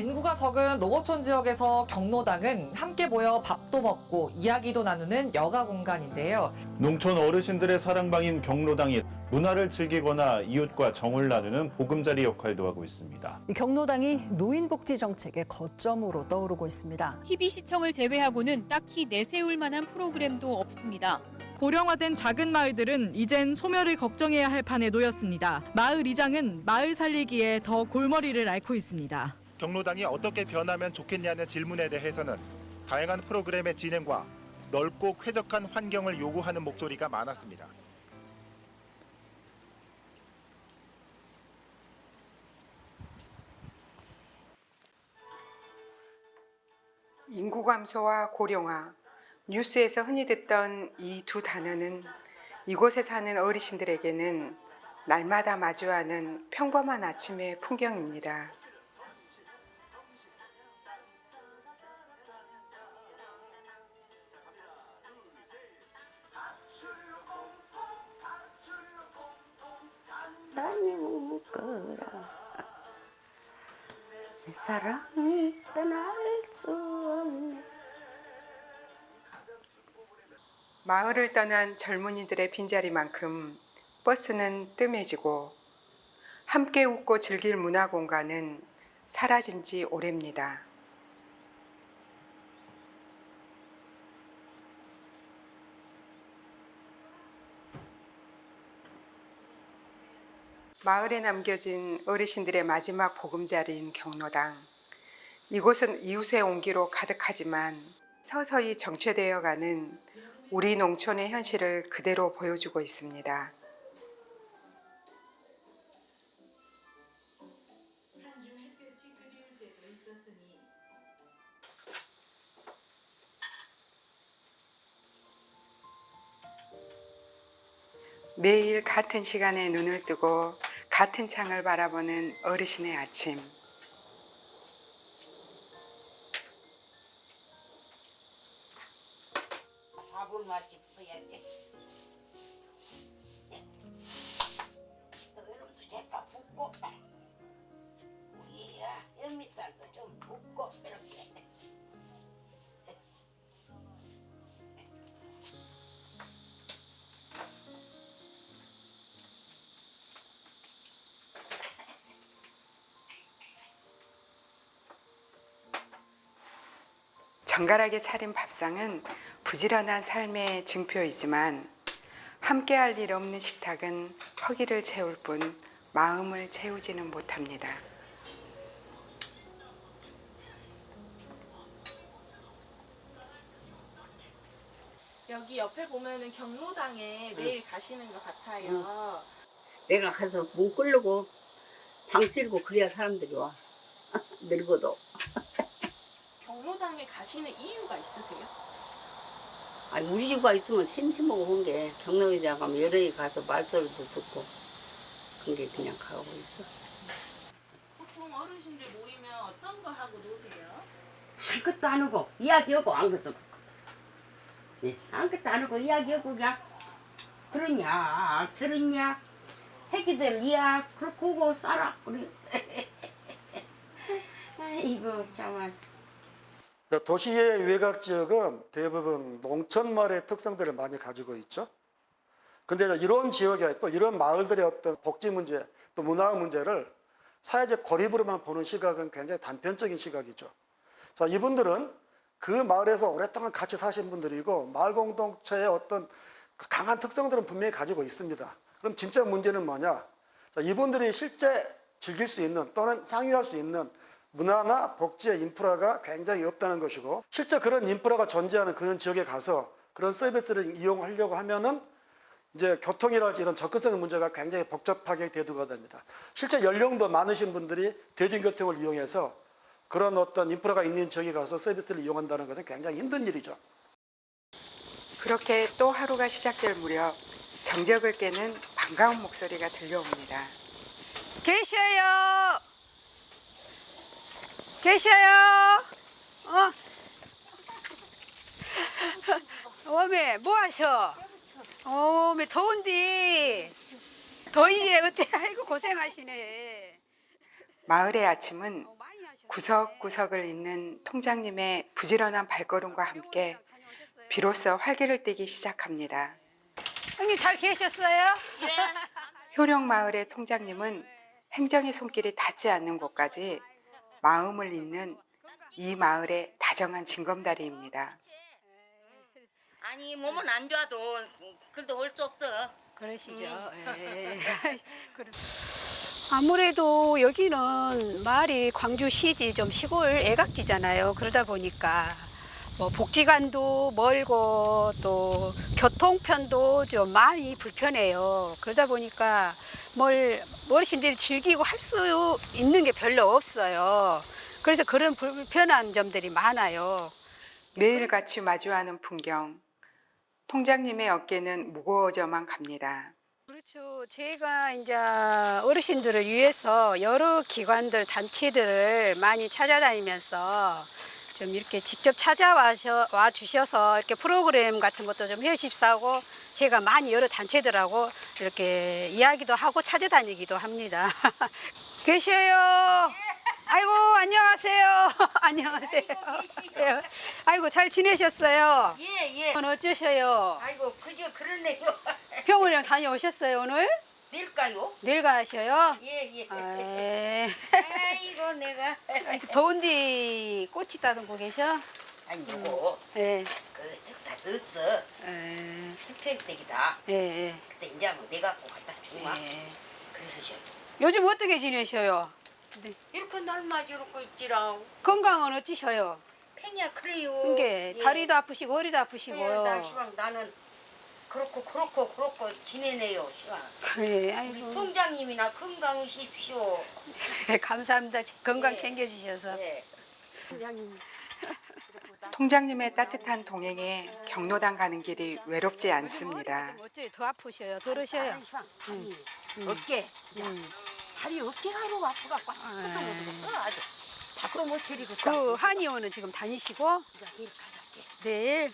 인구가 적은 농어촌 지역에서 경로당은 함께 모여 밥도 먹고 이야기도 나누는 여가 공간인데요. 농촌 어르신들의 사랑방인 경로당이 문화를 즐기거나 이웃과 정을 나누는 보금자리 역할도 하고 있습니다. 이 경로당이 노인복지 정책의 거점으로 떠오르고 있습니다. TV시청을 제외하고는 딱히 내세울 만한 프로그램도 없습니다. 고령화된 작은 마을들은 이젠 소멸을 걱정해야 할 판에 놓였습니다. 마을 이장은 마을 살리기에 더 골머리를 앓고 있습니다. 경로당이 어떻게 변하면 좋겠냐는 질문에 대해서는 다양한 프로그램의 진행과 넓고 쾌적한 환경을 요구하는 목소리가 많았습니다. 인구 감소와 고령화, 뉴스에서 흔히 듣던 이 두 단어는 이곳에 사는 어르신들에게는 날마다 마주하는 평범한 아침의 풍경입니다. 내 사랑이 떠날 수 없네 마을을 떠난 젊은이들의 빈자리만큼 버스는 뜸해지고 함께 웃고 즐길 문화 공간은 사라진 지 오래입니다. 마을에 남겨진 어르신들의 마지막 보금자리인 경로당. 이곳은 이웃의 온기로 가득하지만 서서히 정체되어 가는 우리 농촌의 현실을 그대로 보여주고 있습니다. 매일 같은 시간에 눈을 뜨고 같은 창을 바라보는 어르신의 아침. 밥을 맛집 써야지. 또 여러분도 제밥 붓고. 우리야 현미쌀도 좀 붓고 이렇게 정갈하게 차린 밥상은 부지런한 삶의 증표이지만 함께 할 일 없는 식탁은 허기를 채울 뿐 마음을 채우지는 못합니다. 여기 옆에 보면은 경로당에 매일 가시는 것 같아요. 내가 가서 문 끌고 방 쓸고 그래야 사람들이 와 늙어도 경로당에 가시는 이유가 있으세요? 아 우리 집가 있으면 심심하고 한게 경남이자 가면 여름에 가서 말소리도 듣고 그런 게 그냥 가고 있어. 보통 어르신들 모이면 어떤 거 하고 노세요? 아무것도 안 하고 이야기하고 안 그래서 네, 아무것도 안 하고 이야기하고 그냥 그러냐 저러냐 새끼들 이야 그렇게 하고 살아. 그래 아이고 정말 그러니까 도시의 외곽 지역은 대부분 농촌 마을의 특성들을 많이 가지고 있죠. 이제 이런 지역에 또 이런 마을들의 어떤 복지 문제 또 문화 문제를 사회적 고립으로만 보는 시각은 굉장히 단편적인 시각이죠. 자, 이분들은 그 마을에서 오랫동안 같이 사신 분들이고 마을 공동체의 어떤 그 강한 특성들은 분명히 가지고 있습니다. 그럼 진짜 문제는 뭐냐? 자, 이분들이 실제 즐길 수 있는 또는 향유할 수 있는 문화나 복지의 인프라가 굉장히 없다는 것이고 실제 그런 인프라가 존재하는 그런 지역에 가서 그런 서비스를 이용하려고 하면은 이제 교통이라든지 이런 접근성 문제가 굉장히 복잡하게 대두가 됩니다. 실제 연령도 많으신 분들이 대중교통을 이용해서 그런 어떤 인프라가 있는 지역에 가서 서비스를 이용한다는 것은 굉장히 힘든 일이죠. 그렇게 또 하루가 시작될 무렵 정적을 깨는 반가운 목소리가 들려옵니다. 계셔요 계셔요? 어? 어메 뭐 하셔? 어메 더운데 더위에 어때? 아이고 고생하시네. 마을의 아침은 어, 구석구석을 잇는 통장님의 부지런한 발걸음과 함께 비로소 활기를 띠기 시작합니다. 형님 잘 계셨어요? 효령 마을의 통장님은 행정의 손길이 닿지 않는 곳까지 마음을 잇는 이 마을의 다정한 징검다리입니다. 아니 몸은 안 좋아도 그래도 올 수 없어. 그러시죠. 예. 아무래도 여기는 마을이 광주시지 좀 시골 애각지잖아요. 그러다 보니까 뭐 복지관도 멀고 또 교통편도 좀 많이 불편해요. 그러다 보니까 뭘 어르신들이 즐기고 할 수 있는 게 별로 없어요. 그래서 그런 불편한 점들이 많아요. 매일같이 마주하는 풍경. 통장님의 어깨는 무거워져만 갑니다. 그렇죠. 제가 이제 어르신들을 위해서 여러 기관들, 단체들을 많이 찾아다니면서 좀 이렇게 직접 찾아와 와 주셔서 이렇게 프로그램 같은 것도 좀 해주십사고 제가 많이 여러 단체들하고 이렇게 이야기도 하고 찾아다니기도 합니다. 계셔요. 아이고 안녕하세요. 안녕하세요. 예. 아이고 잘 지내셨어요? 예 예. 오늘 어쩌셔요? 아이고 그저 그러네요. 병원이랑 다녀오셨어요 오늘? 낼까요? 내일 가셔요? 예 예. 아, 아이고 내가. 더운데 꽃이 따듬고 계셔? 아니 요거 예. 그 저다 넣었어. 예. 스펙덱이다. 예. 예. 그때 이제 뭐 내가 갖고 갖다 주마. 예. 그래서 저 요즘 어떻게 지내셔요? 이렇게 날마저 이러고 있지라. 건강은 어찌셔요? 팽이야 그래요. 이게 예. 다리도 아프시고 허리도 예, 아프시고요. 나 시방 나는 그렇고 그렇고 그렇고 지내네요 시방. 그래, 우리 아이고. 통장님이나 건강하십시오. 감사합니다. 건강 예. 챙겨주셔서. 예. 통장님의 따뜻한 동행에 경로당 가는 길이 외롭지 않습니다. 어째 더 아프셔요? 들으셔요? 음. 어깨. 음. 다리 어깨가 하루 아프갖고 아무것도 못했어 아주. 밖으로 못 차리고. 그 한의원은 지금 다니시고 가갈게. 내일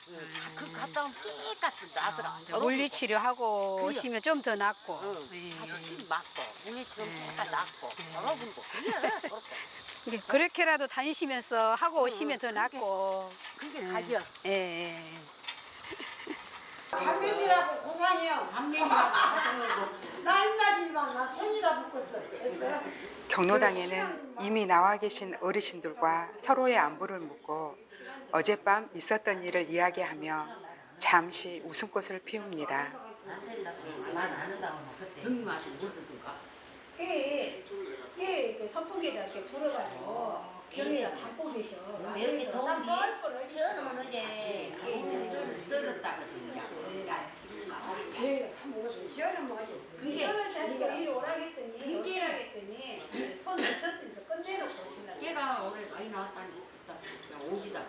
그 갔다 오면 삐 같은 나서라. 아, 물리치료하고 그래요. 오시면 좀 더 낫고. 응. 예. 가서 침 맞고 물리치료 삐까 낫고 여러분도 그래 그렇게 이게 그렇게라도 다니시면서 하고 응, 오시면 더 낫고. 그게 예. 가죠. 예, 예. 감면이라고 고산이요. 감면이라고 날마지만 나 손이라 묶었어. 경로당에는 이미 나와 계신 어르신들과 서로의 안부를 묻고 어젯밤 있었던 일을 이야기하며 잠시 웃음꽃을 피웁니다. 예, 예, 이렇게 선풍기에다 이렇게 불어가지고 여기다 담고 계셔. 이렇게 더운데? 시원하면 어제 시원을 사시고 위로 오라겠더니 오시라겠더니 손 다쳤으니까 끝내놓고 오시려고. 얘가 올해 많이 나왔다니. 오지다.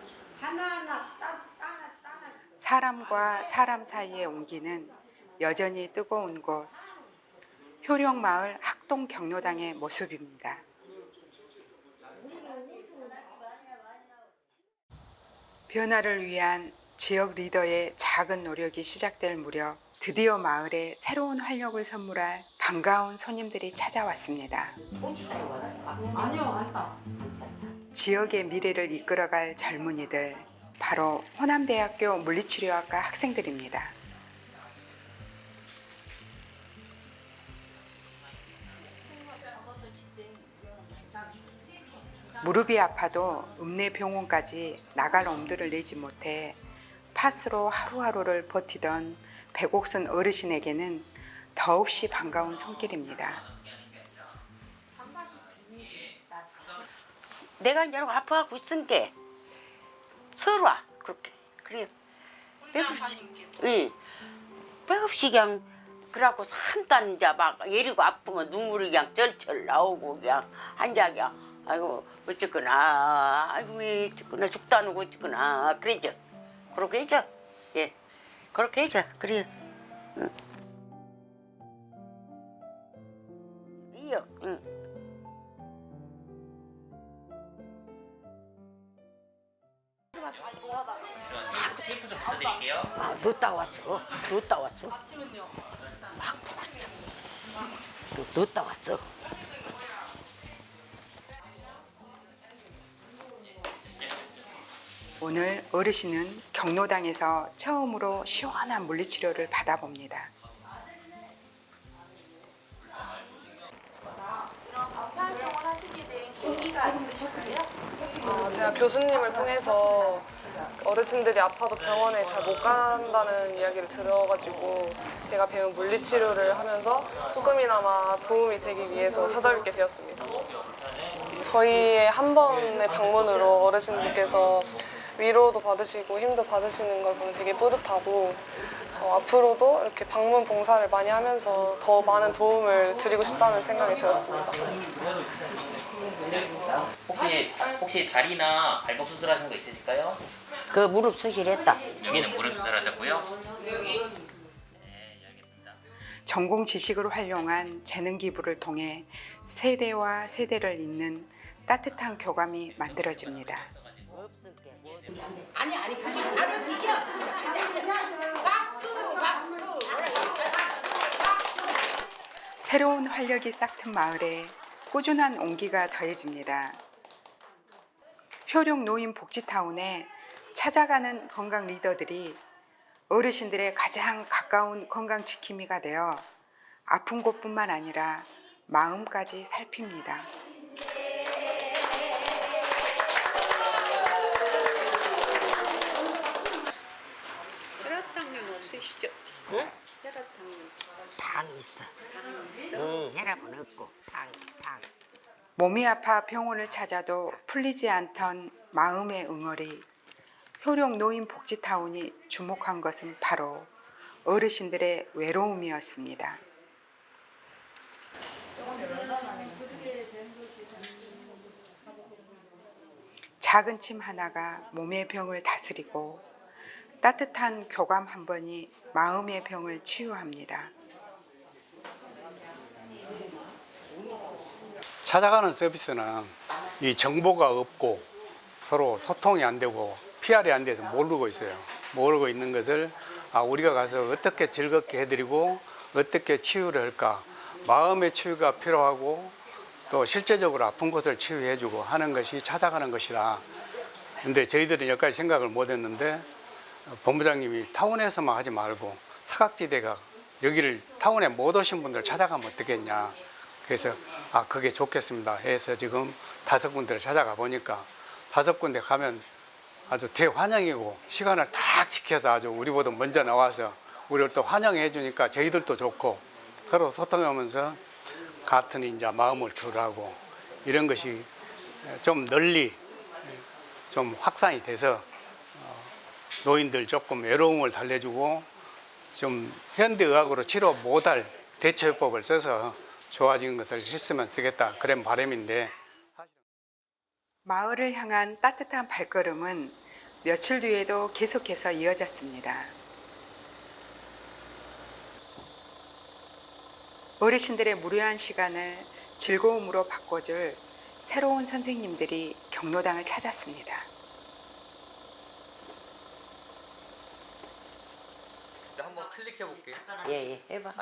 사람과 사람 사이의 온기는 여전히 뜨거운 곳 효령마을 학동 경로당의 모습입니다. 변화를 위한 지역 리더의 작은 노력이 시작될 무렵 드디어 마을에 새로운 활력을 선물할 반가운 손님들이 찾아왔습니다. 아니요, 안다. 지역의 미래를 이끌어갈 젊은이들 바로 호남대학교 물리치료학과 학생들입니다. 무릎이 아파도 읍내 병원까지 나갈 엄두를 내지 못해 팥으로 하루하루를 버티던 백옥순 어르신에게는 더없이 반가운 손길입니다. 내가 이제 아파하고 있으니까 서로 와 그렇게. 그래. 백없이 응 백없이 그냥 그래갖고 산단 이제 막 예리고 아프면 눈물이 그냥 절절 나오고 그냥 한자 그냥 아이고 어쨌거나. 아이고 왜 어쨌거나. 오고 어쨌거나. 그랬죠. 그렇게 했죠 예. 그렇게 했죠 그래 응. 아, 넣었다 왔어. 넣었다 왔어. 막 부었어. 넣- 넣었다 왔어. 오늘 어르신은 경로당에서 처음으로 시원한 물리치료를 받아봅니다. 이런 방사활동을 하시게 된 계기가 있으실까요? 아, 제가 교수님을 통해서 어르신들이 아파도 병원에 잘 못 간다는 이야기를 들어가지고 제가 배운 물리치료를 하면서 조금이나마 도움이 되기 위해서 찾아뵙게 되었습니다. 저희의 한 번의 방문으로 어르신들께서 위로도 받으시고 힘도 받으시는 걸 보면 되게 뿌듯하고 어, 앞으로도 이렇게 방문 봉사를 많이 하면서 더 많은 도움을 드리고 싶다는 생각이 들었습니다. 혹시 혹시 다리나 발목 수술하신 거 있으실까요? 그 무릎 수술했다. 여기는 무릎 수술하셨고요. 전공 지식을 활용한 재능 기부를 통해 세대와 세대를 잇는 따뜻한 교감이 만들어집니다. 아니 아니 그게 잘을 비켜. 박수 박수. 새로운 활력이 싹튼 마을에 꾸준한 온기가 더해집니다. 효룡 노인 복지타운에 찾아가는 건강 리더들이 어르신들의 가장 가까운 건강 지킴이가 되어 아픈 곳뿐만 아니라 마음까지 살핍니다. 없으시죠? 응? 당이 있어. 응, 혈압은 없고 당 당. 몸이 아파 병원을 찾아도 풀리지 않던 마음의 응어리. 효룡 노인 복지타운이 주목한 것은 바로 어르신들의 외로움이었습니다. 작은 침 하나가 몸의 병을 다스리고 따뜻한 교감 한 번이 마음의 병을 치유합니다. 찾아가는 서비스는 이 정보가 없고 서로 소통이 안 되고 PR이 안 돼서 모르고 있어요. 모르고 있는 것을 아, 우리가 가서 어떻게 즐겁게 해드리고 어떻게 치유를 할까. 마음의 치유가 필요하고 또 실제적으로 아픈 곳을 치유해주고 하는 것이 찾아가는 것이다. 근데 저희들은 여기까지 생각을 못 했는데 본부장님이 타운에서만 하지 말고 사각지대가 여기를 타운에 못 오신 분들 찾아가면 어떻겠냐. 그래서 아 그게 좋겠습니다. 해서 지금 다섯 군데를 찾아가 보니까 다섯 군데 가면 아주 대환영이고 시간을 딱 지켜서 아주 우리보다 먼저 나와서 우리를 또 환영해 주니까 저희들도 좋고 서로 소통하면서 같은 이제 마음을 교류하고 이런 것이 좀 널리 좀 확산이 돼서 어, 노인들 조금 외로움을 달래주고 좀 현대의학으로 치료 못할 대처법을 써서 좋아진 것을 했으면 쓰겠다 그런 바람인데 마을을 향한 따뜻한 발걸음은 며칠 뒤에도 계속해서 이어졌습니다. 어르신들의 무료한 시간을 즐거움으로 바꿔줄 새로운 선생님들이 경로당을 찾았습니다. 한번 클릭해 볼게요. 예 예 해봐.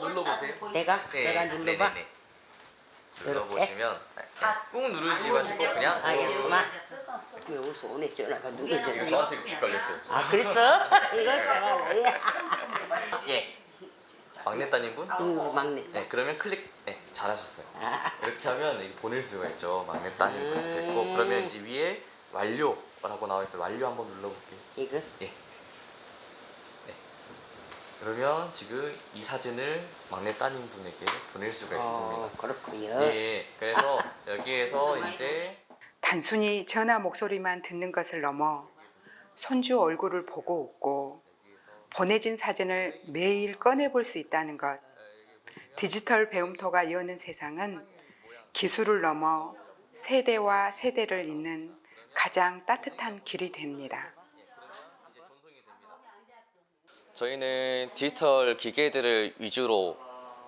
눌러 보세요. 내가? 내가 눌러봐? 눌러 보시면 꾹 누르지 마시고 그냥 아 예, 그만. 왜 어디서 오늘 전화가 누가 이거 전화? 저한테 걸렸어요. 아 그랬어? 이거 잘하네. 예. 막내 따님분? 응 막내. 네, 그러면 클릭. 네, 잘하셨어요. 아. 이렇게 하면 이게 보낼 수가 있죠. 막내 따님분한테 고 음. 그러면 이제 위에 완료라고 나와 있어요. 완료 한번 눌러볼게요. 이거? 예. 네. 그러면 지금 이 사진을 막내 따님 분에게 보낼 수가 어, 있습니다. 그렇군요. 예. 그래서 여기에서 이제 단순히 전화 목소리만 듣는 것을 넘어 손주 얼굴을 보고 웃고 보내진 사진을 매일 꺼내볼 수 있다는 것. 디지털 배움터가 여는 세상은 기술을 넘어 세대와 세대를 잇는 가장 따뜻한 길이 됩니다. 저희는 디지털 기계들을 위주로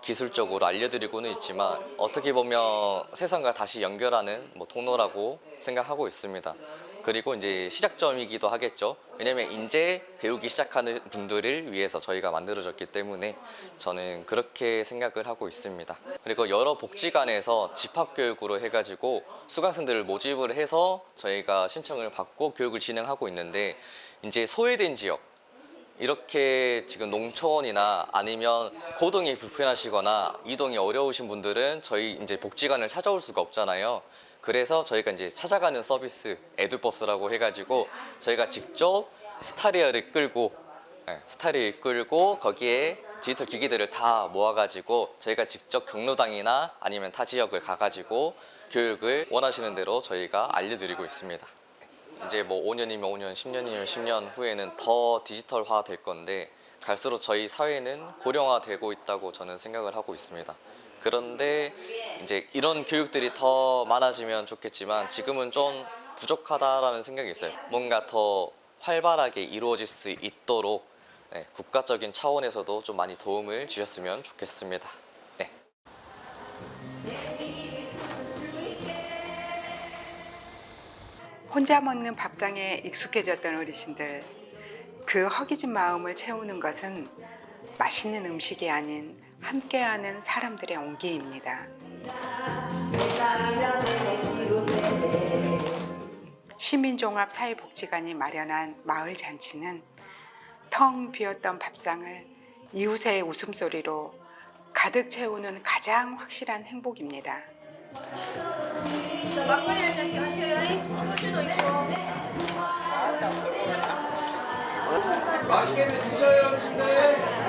기술적으로 알려드리고는 있지만 어떻게 보면 세상과 다시 연결하는 뭐 통로라고 생각하고 있습니다. 그리고 이제 시작점이기도 하겠죠. 왜냐면 이제 배우기 시작하는 분들을 위해서 저희가 만들어졌기 때문에 저는 그렇게 생각을 하고 있습니다. 그리고 여러 복지관에서 집합교육으로 해가지고 수강생들을 모집을 해서 저희가 신청을 받고 교육을 진행하고 있는데 이제 소외된 지역 이렇게 지금 농촌이나 아니면 고동이 불편하시거나 이동이 어려우신 분들은 저희 이제 복지관을 찾아올 수가 없잖아요. 그래서 저희가 이제 찾아가는 서비스 에듀버스라고 해가지고 저희가 직접 스타리아를 끌고 네, 스타리아를 끌고 거기에 디지털 기기들을 다 모아가지고 저희가 직접 경로당이나 아니면 타 지역을 가가지고 교육을 원하시는 대로 저희가 알려드리고 있습니다. 이제 뭐 5년이면 5년, 10년이면 10년 후에는 더 디지털화 될 건데 갈수록 저희 사회는 고령화되고 있다고 저는 생각을 하고 있습니다. 그런데 이제 이런 교육들이 더 많아지면 좋겠지만 지금은 좀 부족하다라는 생각이 있어요. 뭔가 더 활발하게 이루어질 수 있도록 네, 국가적인 차원에서도 좀 많이 도움을 주셨으면 좋겠습니다. 혼자 먹는 밥상에 익숙해졌던 어르신들 그 허기진 마음을 채우는 것은 맛있는 음식이 아닌 함께하는 사람들의 온기입니다. 시민종합사회복지관이 마련한 마을 잔치는 텅 비었던 밥상을 이웃의 웃음소리로 가득 채우는 가장 확실한 행복입니다. 막걸리 한 잔씩 하셔요. 소주도 있고. 맛있게들 드셔요, 어르신들.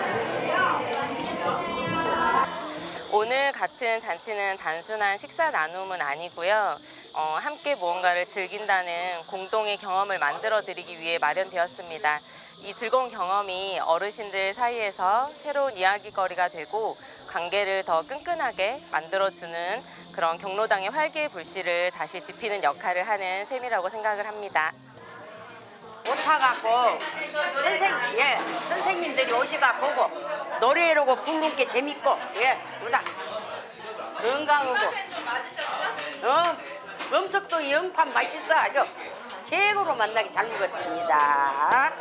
오늘 같은 잔치는 단순한 식사 나눔은 아니고요. 어, 함께 무언가를 즐긴다는 공동의 경험을 만들어 드리기 위해 마련되었습니다. 이 즐거운 경험이 어르신들 사이에서 새로운 이야기거리가 되고 관계를 더 끈끈하게 만들어주는 그런 경로당의 활기의 불씨를 다시 지피는 역할을 하는 셈이라고 생각을 합니다. 오타갖고 선생 예 선생님들이 오시가 보고 노래로고 부르는 게 재밌고 예 보다 건강하고 어 음식도 연판 맛있어 아주 최고로 만나게 잘 먹었습니다.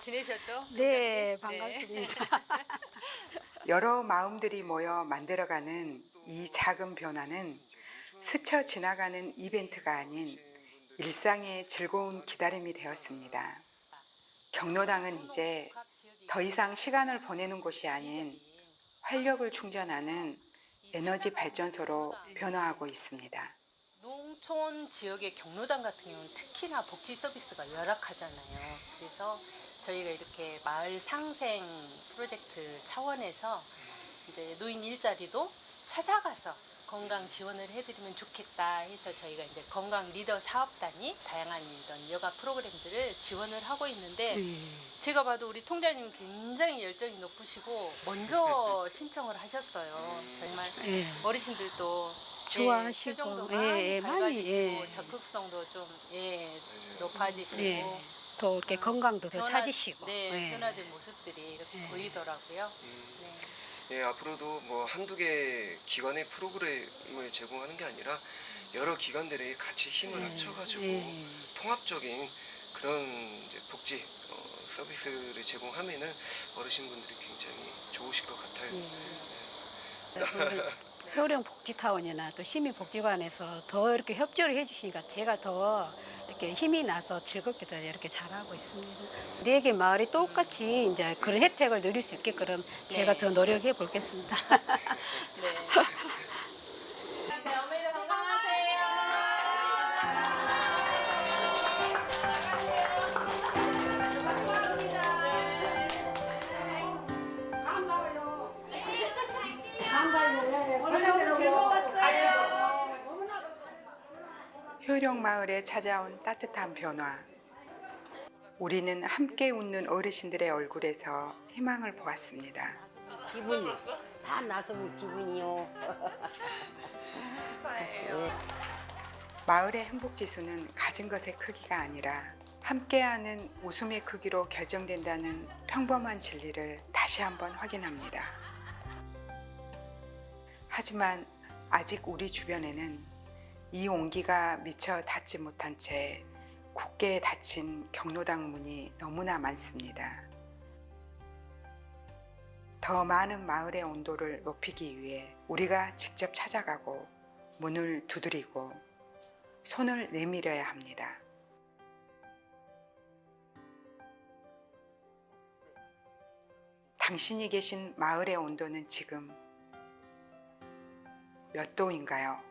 잘 지내셨죠? 네, 반갑습니다. 여러 마음들이 모여 만들어가는 이 작은 변화는 스쳐 지나가는 이벤트가 아닌 일상의 즐거운 기다림이 되었습니다. 경로당은 이제 더 이상 시간을 보내는 곳이 아닌 활력을 충전하는 에너지 발전소로 변화하고 있습니다. 농촌 지역의 경로당 같은 경우는 특히나 복지 서비스가 열악하잖아요. 그래서 저희가 이렇게 마을 상생 프로젝트 차원에서 이제 노인 일자리도 찾아가서 건강 지원을 해드리면 좋겠다 해서 저희가 이제 건강 리더 사업단이 다양한 이런 여가 프로그램들을 지원을 하고 있는데 제가 봐도 우리 통장님 굉장히 열정이 높으시고 먼저 신청을 하셨어요. 정말 예. 어르신들도 좋아하시고, 예, 표정도 예, 많이 예, 밝아지시고 예. 적극성도 좀 예, 높아지시고 예. 더 이렇게 건강도 더 변화- 찾으시고. 네, 예. 변화된 모습들이 이렇게 예. 보이더라고요. 예, 앞으로도 뭐 한두 개 기관의 프로그램을 제공하는 게 아니라 여러 기관들이 같이 힘을 합쳐가지고 예. 통합적인 그런 이제 복지 어, 서비스를 제공하면은 어르신분들이 굉장히 좋으실 것 같아요. 우리 효령 복지타운이나 또 시민복지관에서 더 이렇게 협조를 해주시니까 제가 더 이렇게 힘이 나서 즐겁게 더 이렇게 잘하고 있습니다. 네 개 마을이 똑같이 이제 그런 혜택을 누릴 수 있게끔 제가 더 노력해 보겠습니다. 네. 효령 마을에 찾아온 따뜻한 변화. 우리는 함께 웃는 어르신들의 얼굴에서 희망을 보았습니다. 기분 다 나서 볼 기분이요. 마을의 행복 지수는 가진 것의 크기가 아니라 함께하는 웃음의 크기로 결정된다는 평범한 진리를 다시 한번 확인합니다. 하지만 아직 우리 주변에는 이 온기가 미처 닿지 못한 채 굳게 닫힌 경로당 문이 너무나 많습니다. 더 많은 마을의 온도를 높이기 위해 우리가 직접 찾아가고 문을 두드리고 손을 내밀어야 합니다. 당신이 계신 마을의 온도는 지금 몇 도인가요?